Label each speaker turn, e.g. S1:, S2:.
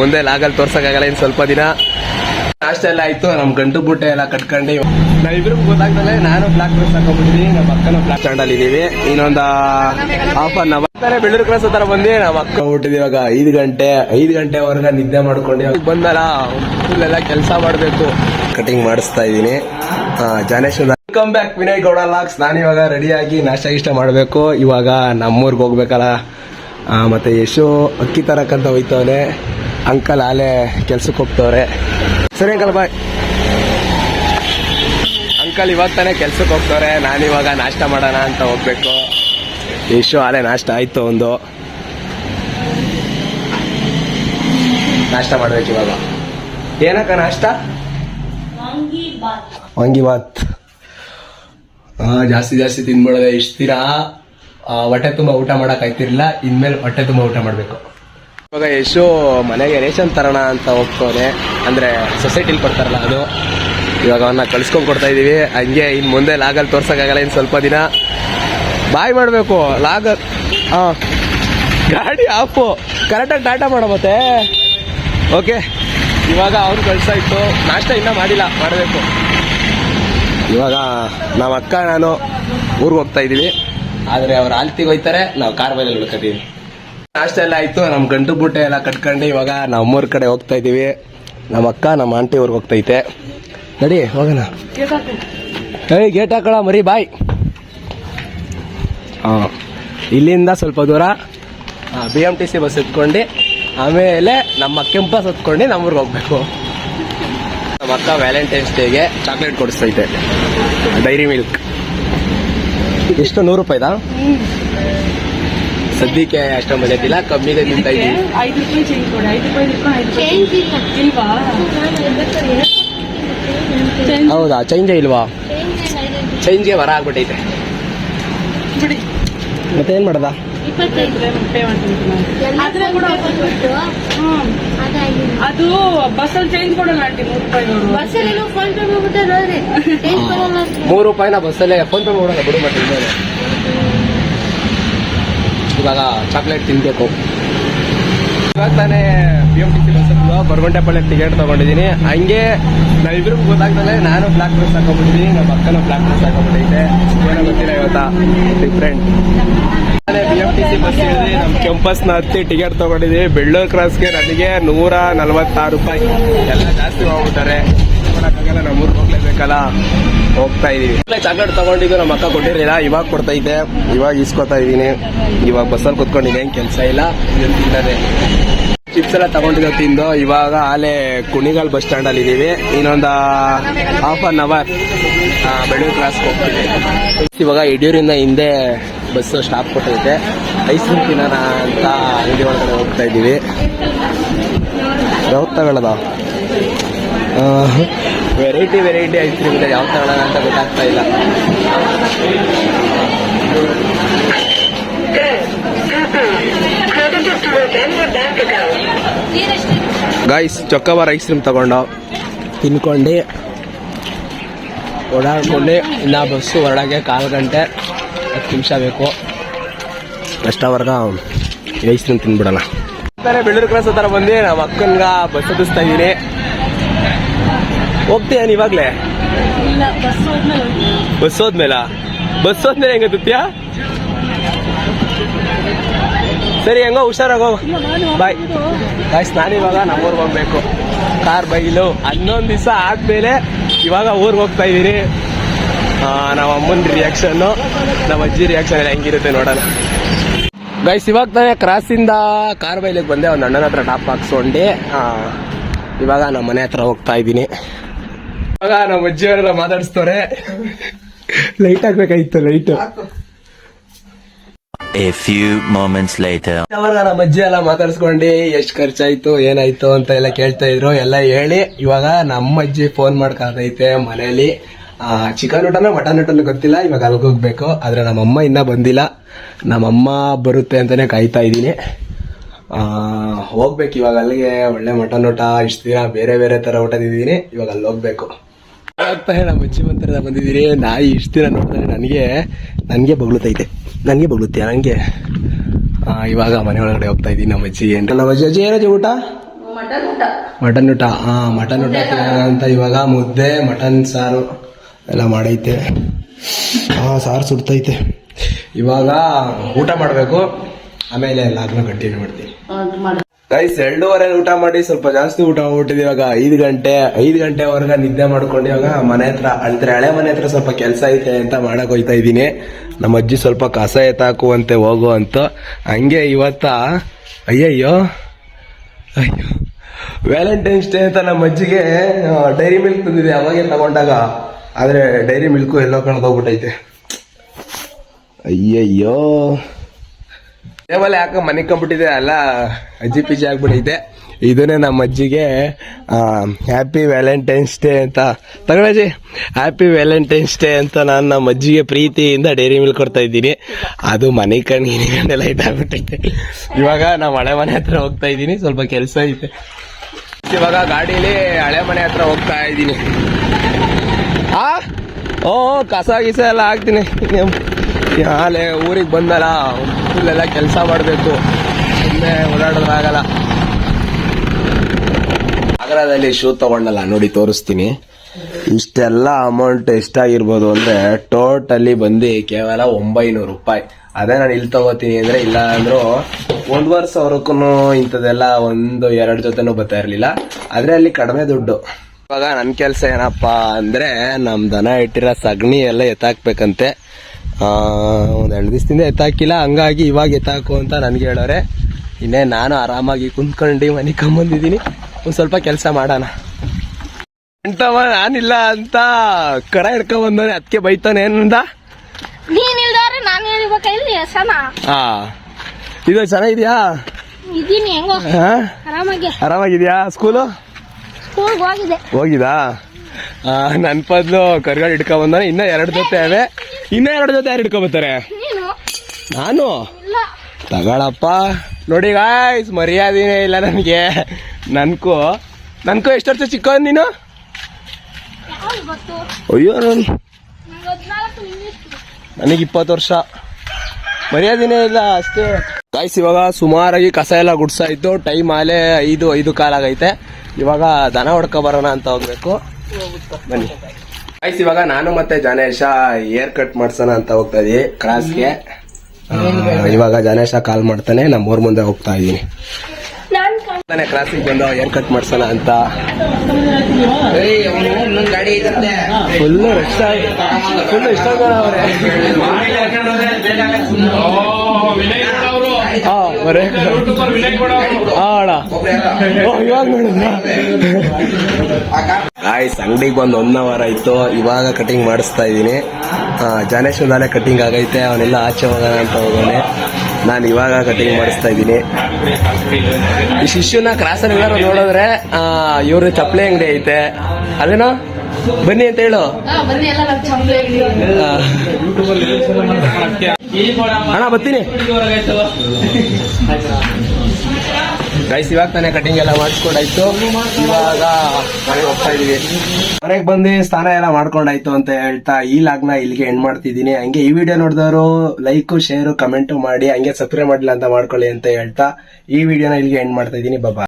S1: ಮುಂದೆ ಲಾಗಲ್ ತೋರ್ಸಕ್ಕಾಗಲ್ಲ ಇನ್ ಸ್ವಲ್ಪ ದಿನ. ನಾಷ್ಟ ಎಲ್ಲ ಆಯ್ತು, ನಮ್ ಗಂಟು ಬುಟ್ಟೆ ಎಲ್ಲ ಕಟ್ಕೊಂಡು. ನಾವಿಬ್ರು ಗೊತ್ತಾಗ್ದಲೆ ನಾನು ಬ್ಲಾಕ್ ಡ್ರೆಸ್ ನಮ್ಮ ಅಕ್ಕನ ಬ್ಲಾಕ್ ಸ್ಟ್ಯಾಂಡ್ ಅಲ್ಲಿ ಇದೀವಿ. ಇನ್ನೊಂದ ಹಾಫ್ ಅನ್ ಬೆಳ್ಳೂರು ಕ್ಲಾಸ್ ಹತ್ರ ಬಂದಿ ನಮ್ಮ ಅಕ್ಕ ಹುಟ್ಟಿದ್ವಿ ಇವಾಗ ಐದು ಗಂಟೆ, ಐದು ಗಂಟೆವರೆಗೆ ನಿದ್ದೆ ಮಾಡ್ಕೊಂಡು ಬಂದಲ್ಲ ಎಲ್ಲ ಕೆಲಸ ಮಾಡ್ಬೇಕು. ಕಟಿಂಗ್ ಮಾಡಿಸ್ತಾ ಇದೀನಿ. ಜಾನೇಶ್ ವೆಲ್ಕಮ್ ಬ್ಯಾಕ್ ವಿನಯ್ ಗೌಡ ಲಾಕ್ಸ್. ನಾನು ಇವಾಗ ರೆಡಿಯಾಗಿ ನಾಷ್ಟ ಇಷ್ಟ ಮಾಡಬೇಕು. ಇವಾಗ ನಮ್ಮೂರ್ಗೆ ಹೋಗ್ಬೇಕಲ್ಲ. ಮತ್ತೆ ಯಶೋ ಅಕ್ಕಿ ತರಕ್ಕಂತ ಹೋಯ್ತವನೆ. ಅಂಕಲ್ ಆಲೆ ಕೆಲ್ಸಕ್ಕೆ ಹೋಗ್ತವ್ರೆ. ಸರಿ ಅಂಕಲ್ ಬಾಯ್ ಅಂಕಲ್ ಇವಾಗ ತಾನೆ ಕೆಲ್ಸಕ್ಕೆ ಹೋಗ್ತವ್ರೆ. ನಾನು ಇವಾಗ ನಾಷ್ಟ ಮಾಡೋಣ ಅಂತ ಹೋಗ್ಬೇಕು. ಇಷ್ಟು ಆಲೆ ನಾಷ್ಟ ಆಯ್ತು ಒಂದು. ನಾಷ್ಟ ಮಾಡ್ಬೇಕು ಇವಾಗ. ಏನಕ್ಕ ನಾಷ್ಟ? ವಾಂಗಿಬಾತ್ ಜಾಸ್ತಿ ಜಾಸ್ತಿ ತಿನ್ಬಿಡೋದೆ ಇಷ್ಟು ದಿನ ಆ, ಹೊಟ್ಟೆ ತುಂಬ ಊಟ ಮಾಡಕ್ ಆಯ್ತಿರ್ಲಿಲ್ಲ. ಇನ್ಮೇಲೆ ಹೊಟ್ಟೆ ತುಂಬ ಊಟ ಮಾಡಬೇಕು. ಇವಾಗ ಯಶು ಮನೆಗೆ ರೇಷನ್ ತರೋಣ ಅಂತ ಹೋಗ್ತವ್ರೆ ಅಂದ್ರೆ ಸೊಸೈಟಿಲಿ ಕೊಡ್ತಾರಲ್ಲ ಅದು. ಇವಾಗ ಅವನ್ನ ಕಳ್ಸ್ಕೊಂಡ್ ಕೊಡ್ತಾ ಇದೀವಿ. ಹಂಗೆ ಇನ್ ಮುಂದೆ ಲಾಗಲ್ಲಿ ತೋರ್ಸಕ್ಕಾಗಲ್ಲ ಇನ್ ಸ್ವಲ್ಪ ದಿನ. ಬಾಯ್ ಮಾಡಬೇಕು. ಲಾಗ ಹಾ ಗಾಡಿ ಆಫು. ಕರೆಕ್ಟಾಗಿ ಟಾಟಾ ಮಾಡೋ ಮತ್ತೆ. ಓಕೆ ಇವಾಗ ಅವ್ರು ಕಳ್ಸಾಯ್ತು ನಾಷ್ಟ ಇನ್ನೂ ಮಾಡಿಲ್ಲ. ಮಾಡಬೇಕು. ಇವಾಗ ನಮ್ಮ ಅಕ್ಕ, ನಾನು ಊರಿಗೆ ಹೋಗ್ತಾ ಇದೀವಿ. ಆದ್ರೆ ಅವ್ರು ಆಲ್ತಿಗೆ ಹೋಯ್ತಾರೆ. ನಾವು ಕಾರ್ ಬೈದಲ್ಲಿ ಉಳ್ಕೊತೀವಿ ನಾಷ್ಟ ಎಲ್ಲ ಆಯ್ತು. ನಮ್ಮ ಗಂಟು ಬುಟ್ಟೆ ಎಲ್ಲ ಕಟ್ಕೊಂಡು ಇವಾಗ ನಮ್ಮೂರ್ ಕಡೆ ಹೋಗ್ತಾ ಇದೀವಿ. ನಮ್ಮ ಅಕ್ಕ, ನಮ್ಮ ಆಂಟಿ ಊರಿಗೆ ಹೋಗ್ತೈತೆ. ನಡಿ, ಹೋಗೋಣ. ಏಯ್, ಗೇಟ್ ಹಾಕೋಣ ಮರಿ, ಬಾಯ್. ಹಾಂ ಇಲ್ಲಿಂದ ಸ್ವಲ್ಪ ದೂರ B M T C bus ಎತ್ಕೊಂಡು, ಆಮೇಲೆ ನಮ್ಮ ಕೆಂಪಸ್ ಹತ್ಕೊಂಡು ನಮ್ಮೂರಿಗೆ ಹೋಗ್ಬೇಕು. ನಮ್ಮ ಅಕ್ಕ ವ್ಯಾಲೆಂಟೈನ್ಸ್ ಡೇಗೆ ಚಾಕ್ಲೇಟ್ ಕೊಡಿಸ್ತೈತೆ. ಡೈರಿ ಮಿಲ್ಕ್ ಎಷ್ಟು? ನೂರು ರೂಪಾಯಿದಾ? ಸದ್ಯಕ್ಕೆ ಅಷ್ಟೊಂದು ಬಂದಿಲ್ಲ ಕಮ್ಮಿಗೆ ತಿಂತಾ ಇದ್ದೀವಿ.
S2: ಐದು ರೂಪಾಯಿ ಚೇಂಜ್ ಕೊಡಿ ಐದು ರೂಪಾಯಿ ಇಟ್ಕೊಂಡು ಐದು ರೂಪಾಯಿ
S3: ಚೇಂಜ್
S2: ಇಲ್ವಾ? ಚೇಂಜ್
S1: ಹೌದಾ? ಚೇಂಜೇ ಇಲ್ವಾ? ಚೇಂಜ್ಗೆ ವರ ಆಗ್ಬಿಟ್ಟೈತೆ.
S2: ಬಿಡಿ.
S1: ಮತ್ತೆ ಏನ್ ಮಾಡದ
S2: ಅದು ಬಸ್ಸಲ್ಲಿ ಚೇಂಜ್ ಕೊಡಲ್ಲ ಆಂಟಿ ಮೂರು ರೂಪಾಯಿ
S1: ಮೂರು ರೂಪಾಯಿನ ಬಸ್ಸಲ್ಲೇ ಫೋನ್ ಪೇ ಮಾಡೋಣ ಬಿಡು ಮತ್ತೆ. ಇವಾಗ ಚಾಕ್ಲೇಟ್ ತಿನ್ಬೇಕು. ಇವಾಗ ತಾನೇ B M T C bus Baraguntepalli ticket ತಗೊಂಡಿದ್ದೀನಿ. ಹಂಗೆ ನಾವಿಬ್ರು ಗೊತ್ತಾಗ್ತದೆ ನಾನು ಬ್ಲಾಕ್ ಡ್ರೆಸ್ ಹಾಕೊಂಡ್ಬಿಟ್ಟಿದ್ದೀನಿ, ನಮ್ಮ ಅಕ್ಕನ ಬ್ಲಾಕ್ ಡ್ರೆಸ್ ಹಾಕೊಂಡ್ಬಿಟ್ಟೈತೆ ಏನೋ ಗೊತ್ತಿಲ್ಲ ಇವತ್ತ different B M T C bus ನಮ್ಮ ಕೆಂಪಸ್ನ ಹತ್ತಿ ಟಿಕೆಟ್ ತಗೊಂಡಿದ್ದೀವಿ ಬೆಳ್ಳೂರು ಕ್ರಾಸ್ಗೆ ನನಗೆ ನೂರ ನಲವತ್ತಾರು ರೂಪಾಯಿ. ಎಲ್ಲ ಜಾಸ್ತಿ ಮಾಡ್ಬಿಟ್ಟಾರೆ ಮಾಡೋಕ್ಕಾಗಲ್ಲ ನಮ್ಮ ಊರಿಗೆ ಹೋಗ್ಲೇಬೇಕಲ್ಲ. ಹೋಗ್ತಾ ಇದೀವಿ. ಚಾಕ್ಲೇಟ್ ತಗೊಂಡಿದ್ದು ನಮ್ಮ ಅಕ್ಕ ಕೊಟ್ಟಿರಲಿಲ್ಲ ಇವಾಗ ಕೊಡ್ತಾ ಇದ್ದೆ. ಇವಾಗ ಇಸ್ಕೊತಾ ಇದೀನಿ. ಇವಾಗ ಬಸ್ಸಲ್ಲಿ ಕುತ್ಕೊಂಡಿದ್ದೆ ಏನ್ ಕೆಲಸ ಇಲ್ಲ. ತಿನ್ನದೆ ಚಿಪ್ಸ್ ಎಲ್ಲ ತಗೊಂಡಿದ್ದು ತಿಂದು ಇವಾಗ ಆಲೆ ಕುಣಿಗಲ್ ಬಸ್ ಸ್ಟ್ಯಾಂಡ್ ಅಲ್ಲಿ ಇದೀವಿ. ಇನ್ನೊಂದು half an hour Bellur cross ಹೋಗ್ತೀವಿ. ಇವಾಗ ಯಡಿಯೂರಿಂದ ಹಿಂದೆ ಬಸ್ ಸ್ಟಾಪ್ ಕೊಟ್ಟೈತೆ. ಐಸ್ ಕ್ರೀಮ್ ತಿನ್ನೋಣ ಅಂತ ಅಂಗಡಿ ಒಳಗಡೆ ಹೋಗ್ತಾ ಇದ್ದೀವಿ ಯಾವ್ದು ತಗೊಳ್ಳೋದ? ವೆರೈಟಿ ವೆರೈಟಿ ಐಸ್ ಕ್ರೀಮ್ ಇದೆ. ಯಾವ ತಗೊಳ್ಳೋಣ ಅಂತ ಗೊತ್ತಾಗ್ತಾ ಇಲ್ಲ. ಗಾಯ್ಸ್ ಚೊಕ್ಕಬಾರ್ ಐಸ್ ಕ್ರೀಮ್ ತಗೊಂಡು. ತಿನ್ಕೊಂಡು. ಓಡಾಡ್ಕೊಂಡು. ಇನ್ನ ಬಸ್ಸು ಹೊರಡಕ್ಕೆ ಕಾಲು ಗಂಟೆ. ಹತ್ತು ನಿಮಿಷ ಬೇಕು. ಅಷ್ಟವರೆಗ ಐಸ್ ಕ್ರೀಮ್ ತಿನ್ಬಿಡೋಣ. ಬೆಳ್ಳೂರು ಕ್ರಾಸ್ ಹತ್ರ ಬಂದು ನಮ್ಮ ಅಕ್ಕನ್ಗ ಬಸ್ ಹತ್ತಿಸ್ತಾ ಇದ್ದೀನಿ ಹೋಗ್ತೀಯ ಇವಾಗ್ಲೇ?
S2: ಬಸ್ ಹೋದ್ಮೇಲೆ
S1: ಬಸ್ ಹೋದ್ಮೇಲ? ಹೆಂಗ ತುತ್ಯ ಸರಿ ಹೆಂಗೋ ಹುಷಾರಾಗೋ. ಬಾಯ್ ಗಾಯ್ಸ್ ನಾನು ಇವಾಗ ನಮ್ಮೂರ್ಗೆ ಹೋಗ್ಬೇಕು. ಕಾರ್ ಬೈಲು ಹನ್ನೊಂದು ದಿವಸ ಆದ್ಮೇಲೆ ಇವಾಗ ಊರಿಗೆ ಹೋಗ್ತಾ ಇದೀನಿ ನಮ್ಮ ಅಮ್ಮನ ರಿಯಾಕ್ಷನ್ನು ನಮ್ಮ ಅಜ್ಜಿ ರಿಯಾಕ್ಷನ್ ಎಲ್ಲ ಹೆಂಗಿರುತ್ತೆ ನೋಡೋಣ. ಗೈಸ್ ಇವಾಗ ತಾನೇ ಕ್ರಾಸಿಂದ ಕಾರ್ ಬೈಲಿಗೆ ಬಂದೆ. ಒಂದು ಅಣ್ಣನ ಹತ್ರ ಟಾಪ್ ಹಾಕ್ಸ್ಕೊಂಡು. ಇವಾಗ ನಮ್ಮ ಮನೆ ಹತ್ರ ಹೋಗ್ತಾ ಇದ್ದೀನಿ. ಇವಾಗ ನಮ್ಮ ಅಜ್ಜಿಯವರೆಲ್ಲ ಮಾತಾಡಿಸ್ತವ್ರೆ light ಹಾಕ್ಬೇಕಾಗಿತ್ತು light
S4: A few moments later.
S1: ಅವಾಗ ನಮ್ಮ ಅಜ್ಜಿ ಎಲ್ಲ ಮಾತಾಡ್ಸ್ಕೊಂಡು ಎಷ್ಟು ಖರ್ಚಾಯ್ತು ಏನಾಯ್ತು ಅಂತ ಎಲ್ಲ ಕೇಳ್ತಾ ಇದ್ರು. ಎಲ್ಲ ಹೇಳಿ ಇವಾಗ ನಮ್ಮ ಅಜ್ಜಿ ಫೋನ್ ಮಾಡ್ಕೊಂಡೈತೆ ಮನೆಯಲ್ಲಿ ಚಿಕನ್ ಊಟನ ಮಟನ್ ಊಟನ ಗೊತ್ತಿಲ್ಲ ಇವಾಗ ಅಲ್ಲಿಗೆ ಹೋಗ್ಬೇಕು. ಆದ್ರೆ ನಮ್ಮಮ್ಮ ಇನ್ನ ಬಂದಿಲ್ಲ. ನಮ್ಮಮ್ಮ ಬರುತ್ತೆ ಅಂತಾನೆ ಕಾಯ್ತಾ ಇದ್ದೀನಿ. ಆ, ಹೋಗ್ಬೇಕು. ಇವಾಗ ಅಲ್ಲಿಗೆ ಒಳ್ಳೆ ಮಟನ್ ಊಟ ಇಷ್ಟು ದಿನ ಬೇರೆ ಬೇರೆ ತರ ಊಟದಿದ್ದೀನಿ. ತಿಂದಿದ್ದೀನಿ ಇವಾಗ ಅಲ್ಲಿ ಹೋಗ್ಬೇಕು. ನಮ್ಮ ಅಜ್ಜಿ ಮಂತ್ರ ಬಂದಿದ್ದೀರಿ. ನಾಯಿ ಇಷ್ಟು ದಿನ ನೋಡಿದ್ರೆ ನನಗೆ ನನಗೆ ಬಗ್ಲುತ್ತೈತೆ ನನಗೆ ಬಗ್ಲುತ್ತೆ ನನಗೆ. ಇವಾಗ ಮನೆ ಒಳಗಡೆ ಹೋಗ್ತಾ ಇದ್ದೀನಿ ನಮ್ಮ ಅಜ್ಜಿ. ಏನು ನಮ್ಮ ಅಜ್ಜಿ ಅಜ್ಜಿ ಏನಜ್ಜಿ ಊಟ? ಮಟನ್ ಊಟ. ಹಾಂ ಮಟನ್ ಊಟ ಅಂತ ಇವಾಗ ಮುದ್ದೆ ಮಟನ್ ಸಾರು ಎಲ್ಲ ಮಾಡೈತೆ. ಹಾಂ ಸಾರು ಸುಡ್ತೈತೆ. ಇವಾಗ ಊಟ ಮಾಡಬೇಕು. ಆಮೇಲೆ ಲಾಗ್ನ ಕಂಟಿನ್ಯೂ ಮಾಡ್ತೀನಿ. ಗೈಸ್ ಎರಡೂವರೆ ಊಟ ಮಾಡಿ ಸ್ವಲ್ಪ ಜಾಸ್ತಿ ಊಟ ಮಾಡ್ಬಿಟ್ಟಿದ್ವಿ ಇವಾಗ ಐದು ಗಂಟೆ, ಐದು ಗಂಟೆವರೆಗೆ ನಿದ್ದೆ ಮಾಡ್ಕೊಂಡು ಇವಾಗ ಮನೆ ಹತ್ರ, ಅಂದ್ರೆ ಹಳೆ ಮನೆ ಹತ್ರ ಸ್ವಲ್ಪ ಕೆಲಸ ಐತೆ ಅಂತ ಮಾಡಕ್ ಹೋಯ್ತಾ ಇದ್ದೀನಿ. ನಮ್ಮ ಅಜ್ಜಿ ಸ್ವಲ್ಪ ಕಸ ಎತ್ತಾಕುವಂತೆ ಹೋಗು ಅಂತ. ಹಂಗೆ ಇವತ್ತ, ಅಯ್ಯಯ್ಯೋ, ಅಯ್ಯೋ. ವ್ಯಾಲೆಂಟೈನ್ಸ್ ಡೇ ಅಂತ ನಮ್ಮ ಅಜ್ಜಿಗೆ ಡೈರಿ ಮಿಲ್ಕ್ ತಂದಿದೆ ಅವಾಗೆ ತಗೊಂಡಾಗ. ಆದ್ರೆ ಡೈರಿ ಮಿಲ್ಕು ಎಲ್ಲೋ ಕಳ್ದೋಗ್ಬಿಟ್ಟೈತೆ ಅಯ್ಯಯ್ಯೋ. ಟೇಬಲ್ ಯಾಕೆ ಮನೆ ಕಂಬಿಟ್ಟಿದೆ, ಅಲ್ಲ, ಅಜ್ಜಿ ಪಿಜ್ಜಿ ಆಗ್ಬಿಟ್ಟೈತೆ ಇದನ್ನೇ ನಮ್ಮ ಅಜ್ಜಿಗೆ ಹ್ಯಾಪಿ ವ್ಯಾಲೆಂಟೈನ್ಸ್ ಡೇ ಅಂತ. ತಗೊಳಜಿ ಹ್ಯಾಪಿ ವ್ಯಾಲೆಂಟೈನ್ಸ್ ಡೇ ಅಂತ ನಾನು ನಮ್ಮ ಅಜ್ಜಿಗೆ ಪ್ರೀತಿಯಿಂದ ಡೈರಿ ಮಿಲ್ಕ್ ಕೊಡ್ತಾ ಇದ್ದೀನಿ. ಅದು ಮನೆ ಕಣ್ಣು ಕಣ್ಣೆಲ್ಲ ಇಟ್ಟಾಗ್ಬಿಟ್ಟೈತೆ ಇವಾಗ ನಾವು ಹಳೆ ಮನೆ ಹತ್ರ ಹೋಗ್ತಾ ಇದ್ದೀನಿ, ಸ್ವಲ್ಪ ಕೆಲಸ ಐತೆ. ಇವಾಗ ಗಾಡೀಲಿ ಹಳೆ ಮನೆ ಹತ್ರ ಹೋಗ್ತಾ ಇದ್ದೀನಿ. ಆ? ಓ, ಕಸ, ಗಿಸ ಎಲ್ಲ ಹಾಕ್ತೀನಿ. ನಾಳೆ ಊರಿಗೆ ಬಂದಲ್ಲ ಫುಲ್ಲೆಲ್ಲ ಕೆಲಸ ಮಾಡಬೇಕು. ಸುಮ್ಮನೆ ಓಡಾಡೋದಾಗಲ್ಲ ಆಗ್ರಾದಲ್ಲಿ ಶೂ ತಗೊಂಡಲ್ಲ, ನೋಡಿ ತೋರಿಸ್ತೀನಿ. ಇಷ್ಟೆಲ್ಲ ಅಮೌಂಟ್ ಎಷ್ಟಾಗಿರ್ಬೋದು ಅಂದರೆ ಟೋಟಲಿ ಬಂದು ಕೇವಲ ಒಂಬೈನೂರು ರೂಪಾಯಿ. ಅದೇ ನಾನು ಇಲ್ಲಿ ತಗೋತೀನಿ ಅಂದರೆ ಇಲ್ಲ ಅಂದರೂ ಒಂದುವರೆ ಸಾವಿರಕ್ಕೂ ಇಂಥದ್ದೆಲ್ಲ ಒಂದು ಎರಡು ಜೊತೆನೂ ಬರ್ತಾ ಇರಲಿಲ್ಲ. ಆದರೆ ಅಲ್ಲಿ ಕಡಿಮೆ ದುಡ್ಡು. ಇವಾಗ ನನ್ನ ಕೆಲಸ ಏನಪ್ಪ ಅಂದರೆ ನಮ್ಮ ದನ ಇಟ್ಟಿರೋ ಸಗಣಿ ಎಲ್ಲ ಎತ್ತಾಕ್ಬೇಕಂತೆ. ಒಂದ್ ಎರಡು ದಿವಸದಿಂದ ಎತ್ತಾಕಿಲ್ಲ. ಹಂಗಾಗಿ ಇವಾಗ ಎತ್ತಾಕು ಅಂತ ನನಗೆ ಹೇಳೋರೆ. ಇನ್ನೇ ನಾನು ಆರಾಮಾಗಿ ಕುಂತ್ಕೊಂಡು ಮನೆ ಕಂಬಂದಿದ್ದೀನಿ ಒಂದು ಸ್ವಲ್ಪ ಕೆಲಸ ಮಾಡೋಣ. ಎಂಟವ ನಾನಿಲ್ಲ ಅಂತ ಕರ ಹಿಡ್ಕೊಂಡ್ ಬಂದವನೆ ಅದಕ್ಕೆ ಬೈತಾನೆ ಏನಂದ? ಹಾ. ಇದು ಚೆನ್ನಾಗಿದ್ಯಾ ಆರಾಮಾಗಿದ್ಯಾ? ಸ್ಕೂಲು?
S3: ಹೋಗಿದೆ
S1: ಹೋಗಿದೆ ನನ್ನ ಪದ್ಲು ಕರ್ಗಳು ಹಿಡ್ಕೊಂಡ್ ಬಂದಾನೆ. ಇನ್ನ ಎರಡು ಜೊತೆ ಅವೆ ಇನ್ನ ಎರಡು ಜೊತೆ ಯಾರು ಹಿಡ್ಕೊಂಡ್ ಬರ್ತಾರೆ?
S3: ನೀನು?
S1: ನಾನು? ತಗೊಳಪ್ಪ. ನೋಡಿ ಗಾಯ್ಸ್ ಮರ್ಯಾದೆನೇ ಇಲ್ಲ ನನಗೆ. ನನ್ಕು ನನ್ಕು ಎಷ್ಟು ವರ್ಷ ಚಿಕ್ಕವನ್ ನೀನು? ಅಯ್ಯೋ ನನ್ ನನಗೆ ಇಪ್ಪತ್ತು ವರ್ಷ. ಮರ್ಯಾದೆನೇ ಇಲ್ಲ ಅಷ್ಟೇ. ಗಾಯ್ಸ್ ಇವಾಗ ಸುಮಾರಾಗಿ ಕಸ ಎಲ್ಲ ಗುಡ್ಸಾಯ್ತು ಟೈಮ್ ಆಲೆ ಐದು ಐದು ಕಾಲಾಗೈತೆ. ಇವಾಗ ದನ ಹೊಡ್ಕೊ ಬರೋಣ ಅಂತ ಹೋಗ್ಬೇಕು. ಬನ್ನಿ. ಆಯ್ತು ಇವಾಗ ನಾನು ಮತ್ತೆ ಜಾನೇಶ ಏರ್ ಕಟ್ ಮಾಡ್ಸೋಣ ಅಂತ ಹೋಗ್ತಾ ಇದೀವಿ ಕ್ರಾಸ್ಗೆ ಇವಾಗ ಜಾನೇಶ ಕಾಲ್ ಮಾಡ್ತಾನೆ ನಮ್ಮ ಊರ್ ಮುಂದೆ ಹೋಗ್ತಾ ಇದೀನಿ.
S3: ನಾನು
S1: ತಾನೆ ಕ್ರಾಸಿಗೆ ಬಂದು ಏರ್ ಕಟ್ ಮಾಡ್ಸೋಣ ಅಂತ. ಫುಲ್ಲು ರಶ್ ಫುಲ್ ಇಷ್ಟ ಹಾ ಬರೇ. ಹಾ ಅಣ್ಣ. ಇವಾಗ ನೋಡಿದ್ರಾ ಗಾಯ್ಸ್ ಅಂಗಡಿಗೆ ಬಂದು ಒನ್ ಅವರ್ ಆಯ್ತು. ಇವಾಗ ಕಟಿಂಗ್ ಮಾಡಿಸ್ತಾ ಇದ್ದೀನಿ. ಜಾನೇಶ್ ಒಂದಾಲೆ ಕಟಿಂಗ್ ಆಗೈತೆ. ಅವನೆಲ್ಲ ಆಚೆ ಹೋಗೋಣ ಅಂತ ಹೋಗೋನೆ ನಾನು ಇವಾಗ ಕಟಿಂಗ್ ಮಾಡಿಸ್ತಾ ಇದ್ದೀನಿ. ಈ ಶಿಷ್ಯನ ಕ್ರಾಸಲ್ಲಿ ಎಲ್ಲರೂ ನೋಡಿದ್ರೆ ಇವ್ರ ಚಪ್ಪಲಿ ಅಂಗಡಿ ಐತೆ. ಅದೇನೋ ಬನ್ನಿ ಅಂತ ಹೇಳು. ಅಣ್ಣ ಬರ್ತೀನಿ. ಗೈಸ್ ಇವಾಗ ತಾನೇ ಕಟಿಂಗ್ ಎಲ್ಲ ಮಾಡಿಸ್ಕೊಂಡಾಯ್ತು. ಇವಾಗ ಹೋಗ್ತಾ ಇದೀವಿ ಮನೆಗೆ ಬಂದು ಸ್ನಾನ ಎಲ್ಲ ಮಾಡ್ಕೊಂಡಾಯ್ತು ಅಂತ ಹೇಳ್ತಾ ಈ ಲಾಗ್ನ ಇಲ್ಲಿಗೆ ಎಂಡ್ ಮಾಡ್ತಿದ್ದೀನಿ. ಹಂಗೆ ಈ ವಿಡಿಯೋ ನೋಡಿದವರು ಲೈಕ್ ಶೇರ್ ಕಮೆಂಟ್ ಮಾಡಿ, ಹಂಗೆ ಸಬ್ಸ್ಕ್ರೈಬ್ ಮಾಡಿಲ್ಲ ಅಂತ ಮಾಡ್ಕೊಳ್ಳಿ ಅಂತ ಹೇಳ್ತಾ ಈ ವಿಡಿಯೋನ ಇಲ್ಲಿಗೆ ಎಂಡ್ ಮಾಡ್ತಾ ಇದ್ದೀನಿ. ಬಾಬಾ